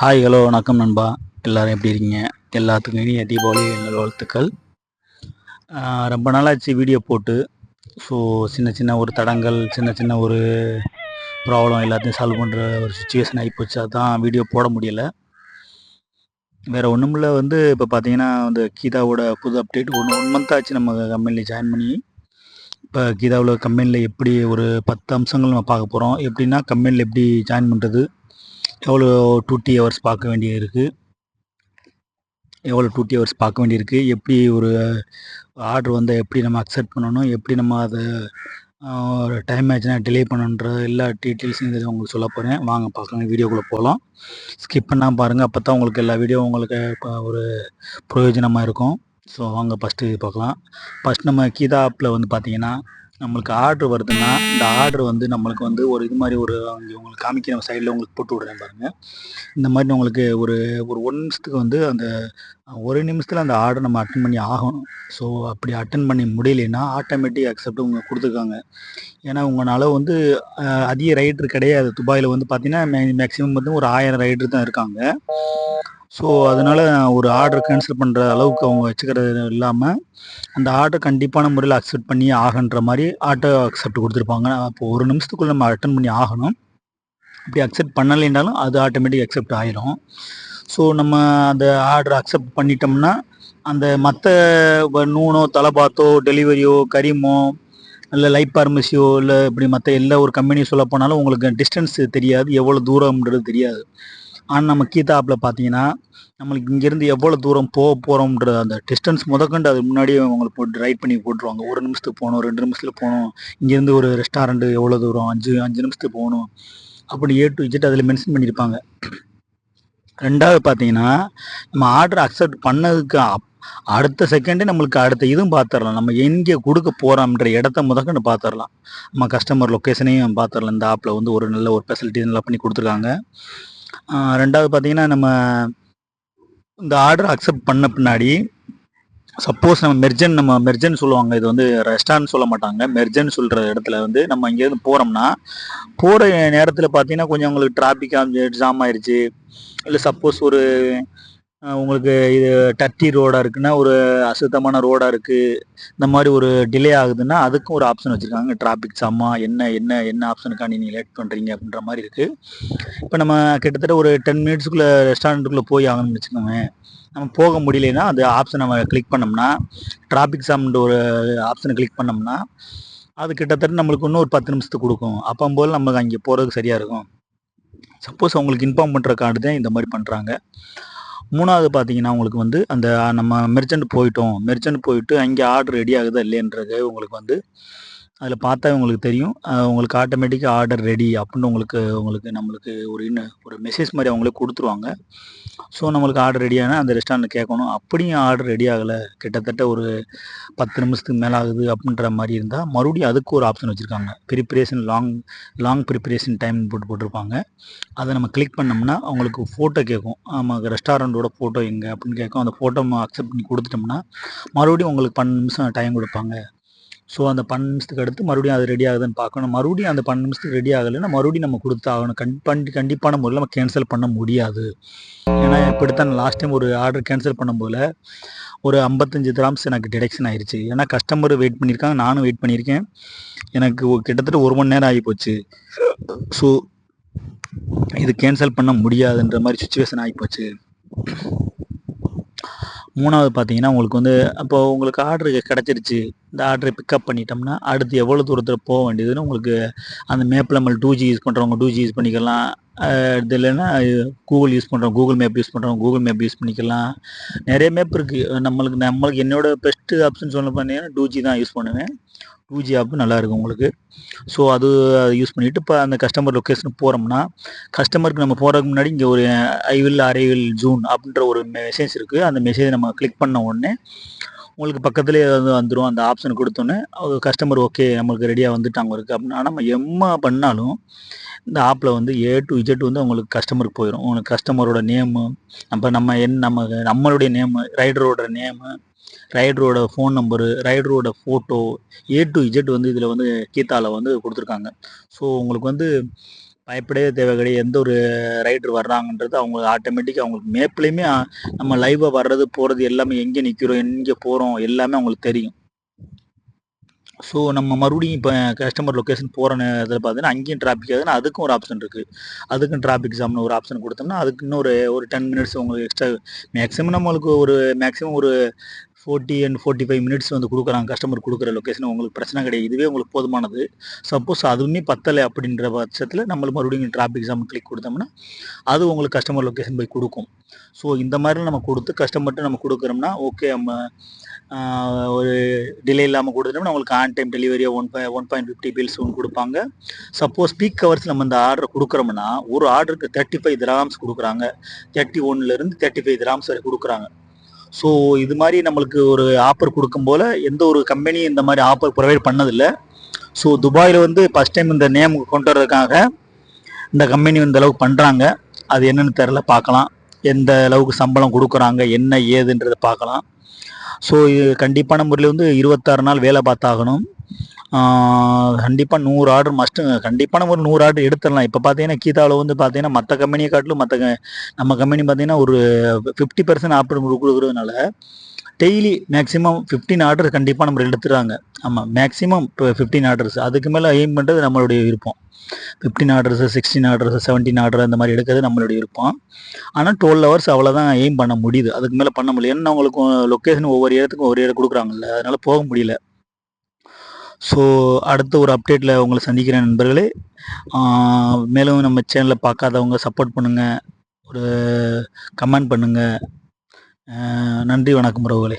Hi hello வணக்கம் நண்பா. எல்லாரும் எப்படி இருக்கீங்க? எல்லாத்துக்கும் இனிய தீபாவளி வாழ்த்துக்கள். ரொம்ப நாளாச்சு வீடியோ போட்டு. ஸோ சின்ன சின்ன ஒரு தடங்கள் சின்ன சின்ன ஒரு ப்ராப்ளம் எல்லாத்தையும் சால்வ் பண்ணுற ஒரு சுச்சுவேஷன் ஆகிப்போச்சு அதான் வீடியோ போட முடியல. வேறு ஒன்றுமில்ல வந்து இப்போ பார்த்தீங்கன்னா அந்த கீதாவோட புது அப்டேட் ஒன்று ஒன் மந்த் ஆச்சு நம்ம கம்பெனியில் ஜாயின் பண்ணி. இப்போ கீதாவில் கம்பெனியில் எப்படி ஒரு பத்து அம்சங்கள் நம்ம பார்க்க போகிறோம் எப்படின்னா கம்பெனியில் எப்படி ஜாயின் பண்ணுறது எவ்வளோ டூ டி ஹவர்ஸ் பார்க்க வேண்டியது இருக்குது எவ்வளோ டூ டி ஹவர்ஸ் பார்க்க வேண்டியிருக்கு? எப்படி ஒரு ஆர்டர் வந்து எப்படி நம்ம அக்செப்ட் பண்ணணும்? எப்படி நம்ம அதை ஒரு டைம் ஆச்சுன்னா டிலே பண்ணுன்ற எல்லா டீட்டெயில்ஸும் இதில் உங்களுக்கு சொல்ல போகிறேன் வாங்க பார்க்கலாம். வீடியோக்குள்ளே போகலாம். ஸ்கிப் பண்ணால் பாருங்கள் அப்போ தான் உங்களுக்கு எல்லா வீடியோ உங்களுக்கு இப்போ ஒரு பிரயோஜனமாக இருக்கும். ஸோ வாங்க ஃபஸ்ட்டு பார்க்கலாம். ஃபஸ்ட் நம்ம கீதா ஆப்பில் வந்து பார்த்தீங்கன்னா நம்மளுக்கு ஆர்டர் வருதுன்னா இந்த ஆர்டர் வந்து நம்மளுக்கு வந்து ஒரு இது மாதிரி ஒரு அங்கே உங்களுக்கு காமிக்கிற சைடில் உங்களுக்கு போட்டு விடுறேன் பாருங்கள் இந்த மாதிரி உங்களுக்கு ஒரு ஒரு ஒன் வந்து அந்த ஒரு நிமிஷத்தில் அந்த ஆர்டர் நம்ம அட்டன் பண்ணி ஆகணும். ஸோ அப்படி அட்டன் பண்ணி முடியலைன்னா ஆட்டோமேட்டிக் அக்செப்ட் உங்க கொடுத்துருக்காங்க. ஏன்னா உங்களால் வந்து அதிக ரைடர் கிடையாது. துபாயில் வந்து பார்த்தீங்கன்னா மேக்ஸிமம் வந்து ஒரு ஆயிரம் ரைடர் தான் இருக்காங்க. ஸோ அதனால் ஒரு ஆர்டர் கேன்சல் பண்ணுற அளவுக்கு அவங்க வச்சுக்கிறது இல்லாமல் அந்த ஆர்டர் கண்டிப்பான முறையில் அக்செப்ட் பண்ணி ஆகன்ற மாதிரி ஆட்டோ அக்செப்ட் கொடுத்துருப்பாங்க. அப்போ ஒரு நிமிஷத்துக்குள்ளே நம்ம அட்டன் பண்ணி ஆகணும். அப்படி அக்செப்ட் பண்ணலைன்னாலும் அது ஆட்டோமேட்டிக் அக்செப்ட் ஆயிரும். ஸோ நம்ம அந்த ஆர்டர் அக்செப்ட் பண்ணிட்டோம்னா அந்த மற்ற நூனோ தலைபாத்தோ டெலிவரியோ கரிமோ இல்லை லைப் பார்மசியோ இல்லை இப்படி மற்ற எல்லா ஒரு கம்பெனி சொல்ல போனாலும் உங்களுக்கு டிஸ்டன்ஸ் தெரியாது. எவ்வளோ தூரம்ன்றது தெரியாது. ஆனால் நம்ம கீதா ஆப்பில் பார்த்தீங்கன்னா நம்மளுக்கு இங்கேருந்து எவ்வளோ தூரம் போக போகிறோம்ன்ற அந்த டிஸ்டன்ஸ் முதற்கொண்டு அது முன்னாடியே உங்களுக்கு போட்டு ரைட் பண்ணி போட்டுருவாங்க. ஒரு நிமிஷத்துக்கு போகணும் ரெண்டு நிமிஷத்தில் போகணும். இங்கேருந்து ஒரு ரெஸ்டாரண்ட்டு எவ்வளோ தூரம்? அஞ்சு அஞ்சு நிமிஷத்துக்கு போகணும். அப்படி ஏ டு இஜெட் அதில் மென்ஷன் பண்ணியிருப்பாங்க ரெண்டாவது பார்த்தீங்கன்னா நம்ம ஆர்டர் அக்செப்ட் பண்ணதுக்கு அப்- அடுத்த செகண்டே நம்மளுக்கு அடுத்த இதுவும் பார்த்துடலாம் நம்ம எங்கே கொடுக்க போகிறோம்ன்ற இடத்த முதற்கொண்டு பார்த்துடலாம் நம்ம கஸ்டமர் லொக்கேஷனையும் பார்த்துடலாம் இந்த ஆப்பில் வந்து ஒரு நல்ல ஒரு ஃபெசிலிட்டி நல்லா பண்ணி கொடுத்துருக்காங்க. ரெண்டாவது பார்த்தீங்கன்னா நம்ம இந்த ஆர்டர் அக்செப்ட் பண்ண பின்னாடி சப்போஸ் நம்ம மெர்ஜன் நம்ம மெர்ஜன் சொல்லுவாங்க இது வந்து ரெஸ்டாரண்ட் சொல்ல மாட்டாங்க. மெர்ஜன் சொல்கிற இடத்துல வந்து நம்ம இங்கேருந்து போகிறோம்னா போகிற நேரத்தில் பார்த்தீங்கன்னா கொஞ்சம் உங்களுக்கு டிராஃபிக் ஜாம் ஆயிடுச்சு இல்லை சப்போஸ் ஒரு உங்களுக்கு இது டர்ட்டி ரோடாக இருக்குன்னா ஒரு அசுத்தமான ரோடாக இருக்குது இந்த மாதிரி ஒரு டிலே ஆகுதுன்னா அதுக்கும் ஒரு ஆப்ஷன் வச்சுருக்காங்க. டிராஃபிக் சாமா என்ன என்ன என்ன ஆப்ஷனுக்காண்டி நீங்கள் லேட் பண்ணுறீங்க அப்படின்ற மாதிரி இருக்குது இப்போ நம்ம கிட்டத்தட்ட ஒரு டென் மினிட்ஸ்க்குள்ளே ரெஸ்டாரண்ட்டுக்குள்ளே போய் ஆகணும்னு வச்சுக்கோங்க நம்ம போக முடியலன்னா அந்த ஆப்ஷன் நம்ம கிளிக் பண்ணோம்னா டிராஃபிக் ஜாம்ன்ற ஒரு ஆப்ஷனை கிளிக் பண்ணோம்னா அது கிட்டத்தட்ட நம்மளுக்கு இன்னும் ஒரு பத்து நிமிஷத்துக்கு கொடுக்கும். அப்போ போல் நமக்கு அங்கே போகிறதுக்கு சரியாக இருக்கும். சப்போஸ் அவங்களுக்கு இன்ஃபார்ம் பண்ணுறக்காண்டு தான் இந்த மாதிரி பண்ணுறாங்க மூணாவது பார்த்தீங்கன்னா உங்களுக்கு வந்து அந்த நம்ம மெர்ச்சன்ட் போயிட்டோம். மெர்ச்சன்ட் போயிட்டு அங்கே ஆர்டர் ரெடி ஆகுதா இல்லைன்றது உங்களுக்கு வந்து அதில் பார்த்தா உங்களுக்கு தெரியும். உங்களுக்கு ஆட்டோமேட்டிக்காக ஆர்டர் ரெடி அப்படின்னு உங்களுக்கு உங்களுக்கு நம்மளுக்கு ஒரு இன்னும் ஒரு மெசேஜ் மாதிரி அவங்களே கொடுத்துருவாங்க. ஸோ நம்மளுக்கு ஆர்டர் ரெடி அந்த ரெஸ்டாரண்ட்டில் கேட்கணும். அப்படியும் ஆர்டர் ரெடி ஆகலை. கிட்டத்தட்ட ஒரு பத்து நிமிஷத்துக்கு மேலே ஆகுது அப்படின்ற மாதிரி இருந்தால் மறுபடியும் அதுக்கு ஒரு ஆப்ஷன் வச்சுருக்காங்க. Preparation long long preparation time போட்டு போட்டிருப்பாங்க. அதை நம்ம கிளிக் பண்ணோம்னா அவங்களுக்கு ஃபோட்டோ கேட்கும். ஆமாம் ரெஸ்டாரண்ட்டோட ஃபோட்டோ எங்கே அப்படின்னு கேட்கும். அந்த ஃபோட்டோ அக்செப்ட் பண்ணி கொடுத்துட்டோம்னா மறுபடியும் உங்களுக்கு பன்னெண்டு நிமிஷம் டைம் கொடுப்பாங்க. ஸோ அந்த பன்னெண்டு நிமிஷத்துக்கு அடுத்து மறுபடியும் அது ரெடி ஆகுதுன்னு பார்க்கணும். மறுபடியும் அந்த பன்னெண்டு நிமிஷத்துக்கு ரெடி ஆகலைன்னா மறுபடியும் நம்ம கொடுத்து ஆகணும் கண்டி கண்டிப்பான முறையில் நம்ம கேன்சல் பண்ண முடியாது. ஏன்னா இப்படித்தான் லாஸ்ட் டைம் ஒரு ஆர்டர் கேன்சல் பண்ணும்போது ஒரு ஐம்பத்தஞ்சு கிராம்ஸ் எனக்கு டிடெக்ஷன் ஆயிடுச்சு ஏன்னா கஸ்டமர் வெயிட் பண்ணியிருக்காங்க நானும் வெயிட் பண்ணியிருக்கேன். எனக்கு கிட்டத்தட்ட ஒரு மணி நேரம் ஆகி போச்சு. ஸோ இது கேன்சல் பண்ண முடியாதுன்ற மாதிரி சுச்சுவேஷன் ஆகிப்போச்சு மூணாவது பார்த்தீங்கன்னா உங்களுக்கு வந்து அப்போ உங்களுக்கு ஆர்டர் கிடச்சிருச்சு. இந்த ஆர்டரை பிக்கப் பண்ணிட்டோம்னா அடுத்து எவ்வளோ தூரத்தில் போக வேண்டியதுன்னு உங்களுக்கு அந்த மேப்பில் நம்ம டூ ஜி யூஸ் பண்ணுறவங்க டூ ஜி யூஸ் பண்ணிக்கலாம். இது இல்லைன்னா கூகுள் யூஸ் பண்ணுறோம் கூகுள் மேப் யூஸ் பண்ணுறவங்க கூகுள் மேப் யூஸ் பண்ணிக்கலாம். நிறைய மேப் இருக்குது நம்மளுக்கு நம்மளுக்கு என்னோட பெஸ்ட்டு ஆப்ஷன் சொல்ல பார்த்தீங்கன்னா டூ ஜி தான் யூஸ் பண்ணுவேன். டூ ஜி ஆப் நல்லாயிருக்கும் உங்களுக்கு. ஸோ அது யூஸ் பண்ணிவிட்டு இப்போ அந்த கஸ்டமர் லொக்கேஷனுக்கு போகிறோம்னா கஸ்டமருக்கு நம்ம போகிறதுக்கு முன்னாடி இங்கே ஒரு ஐவில் அரைவில் ஜூன் அப்படின்ற ஒரு மெசேஜ் இருக்குது அந்த மெசேஜ் நம்ம கிளிக் பண்ண உடனே உங்களுக்கு பக்கத்துலேயே வந்து வந்துடும் அந்த ஆப்ஷன் கொடுத்தோன்னே கஸ்டமர் ஓகே நம்மளுக்கு ரெடியாக வந்துட்டாங்க இருக்குது அப்படின்னா நம்ம எம்மா பண்ணாலும் இந்த ஆப்பில் வந்து ஏ டு இஜெட் வந்து உங்களுக்கு கஸ்டமருக்கு போயிடும் உங்களுக்கு கஸ்டமரோட நேமு அப்போ நம்ம என் நம்ம நம்மளுடைய நேமு ரைடரோட நேமு ரைடரோட ஃபோன் நம்பரு ரைடரோட ஃபோட்டோ ஏ டு இஜெட் வந்து இதில் வந்து கீதாவில் வந்து கொடுத்துருக்காங்க. ஸோ உங்களுக்கு வந்து பயப்படவே தேவை கிடையாது. எந்த ஒரு ரைடர் வர்றாங்கன்றது அவங்க ஆட்டோமேட்டிக்காக அவங்களுக்கு மேப்லேயுமே நம்ம லைவாக வர்றது போகிறது எல்லாமே எங்கே நிற்கிறோம் எங்கே போகிறோம் எல்லாமே அவங்களுக்கு தெரியும். ஸோ நம்ம மறுபடியும் இப்போ கஸ்டமர் லொக்கேஷன் போகிற இதில் பார்த்தீங்கன்னா அங்கேயும் டிராஃபிக் ஆகுதுன்னா அதுக்கும் ஒரு ஆப்ஷன் இருக்குது அதுக்கும் டிராஃபிக் ஜாம்னு ஒரு ஆப்ஷன் கொடுத்தோம்னா அதுக்கு இன்னொரு ஒரு டென் மினிட்ஸ் உங்களுக்கு எக்ஸ்ட்ரா மேக்ஸிமம் நம்மளுக்கு ஒரு மேக்ஸிமம் ஒரு forty and forty five minutes வந்து கொடுக்குறாங்க. கஸ்டமர் கொடுக்குற லொக்கேஷன் உங்களுக்கு பிரச்சனை கிடையாது. இதுவே உங்களுக்கு போதுமானது. சப்போஸ் அதுவுமே பத்தலை அப்படின்ற பட்சத்தில் நம்மளுக்கு மறுபடியும் டிராஃபிக் ஜாம் கிளிக் கொடுத்தோம்னா அது உங்களுக்கு கஸ்டமர் லொக்கேஷன் போய் கொடுக்கும். ஸோ இந்த மாதிரி நம்ம கொடுத்து கஸ்டமர்கிட்ட நம்ம கொடுக்குறோம்னா ஓகே நம்ம ஒரு டிலே இல்லாமல் கொடுத்துட்டோம்னா உங்களுக்கு on time டெலிவரியாக one by one point fifty bills ஒன்று கொடுப்பாங்க. சப்போஸ் பீக் ஹவர்ஸ் நம்ம இந்த ஆர்டர் கொடுக்குறோம்னா ஒரு ஆர்டருக்கு தேர்ட்டி ஃபைவ் கிராம்ஸ் கொடுக்குறாங்க. தேர்ட்டி ஒன்லேருந்து தேர்ட்டி ஃபைவ் கிராம்ஸ் வரை கொடுக்குறாங்க. ஸோ இது மாதிரி நம்மளுக்கு ஒரு ஆஃபர் கொடுக்கும் போல் எந்த ஒரு கம்பெனியும் இந்த மாதிரி ஆஃபர் ப்ரொவைட் பண்ணதில்லை. ஸோ துபாயில் வந்து ஃபஸ்ட் டைம் இந்த நேம் கொண்டு வர்றதுக்காக இந்த கம்பெனி இந்த அளவுக்கு பண்ணுறாங்க அது என்னன்னு தெரில பார்க்கலாம். எந்த அளவுக்கு சம்பளம் கொடுக்குறாங்க என்ன ஏதுன்றதை பார்க்கலாம். ஸோ இது கண்டிப்பான முறையில் வந்து இருபத்தாறு நாள் வேலை பார்த்தாகணும். கண்டிப்பாக நூறு ஆர்டர் மஸ்ட்டு நம்ம ஒரு நூறு ஆர்டர் எடுத்துடலாம். இப்போ பார்த்தீங்கன்னா கீதாவில் வந்து பார்த்தீங்கன்னா மற்ற கம்பெனியை காட்டிலும் மற்ற நம்ம கம்பெனி பார்த்தீங்கன்னா ஒரு ஃபிஃப்டி பர்சன்ட் ஆர்டர் கொடுக்குறதுனால டெய்லி மேக்ஸிமம் ஃபிஃப்டீன் ஆர்டர் கண்டிப்பாக நம்ம எடுத்துடுறாங்க. ஆமாம் மேக்ஸிமம் இப்போ ஃபிஃப்டீன் ஆர்டர்ஸ் அதுக்கு மேலே எய்ம் பண்ணுறது நம்மளுடைய விருப்பம். Fifteen orders sixteen orders seventeen order அந்த மாதிரி எடுக்கிறது நம்மளுடைய விருப்பம். ஆனால் டுவெல் ஹவர்ஸ் அவ்வளோதான் எய்ம் பண்ண முடியுது. அதுக்கு மேலே பண்ண முடியல. ஏன்னா அவங்களுக்கு லொக்கேஷன் ஒவ்வொரு இடத்துக்கும் ஒவ்வொரு இடம் கொடுக்குறாங்கல்ல. அதனால் போக முடியல. ஸோ அடுத்த ஒரு அப்டேட்டில் உங்களை சந்திக்கிறேன் நண்பர்களே. மேலும் நம்ம சேனலை பார்க்காதவங்க சப்போர்ட் பண்ணுங்கள் ஒரு கமெண்ட் பண்ணுங்கள் நன்றி வணக்கம் உறவுகளே.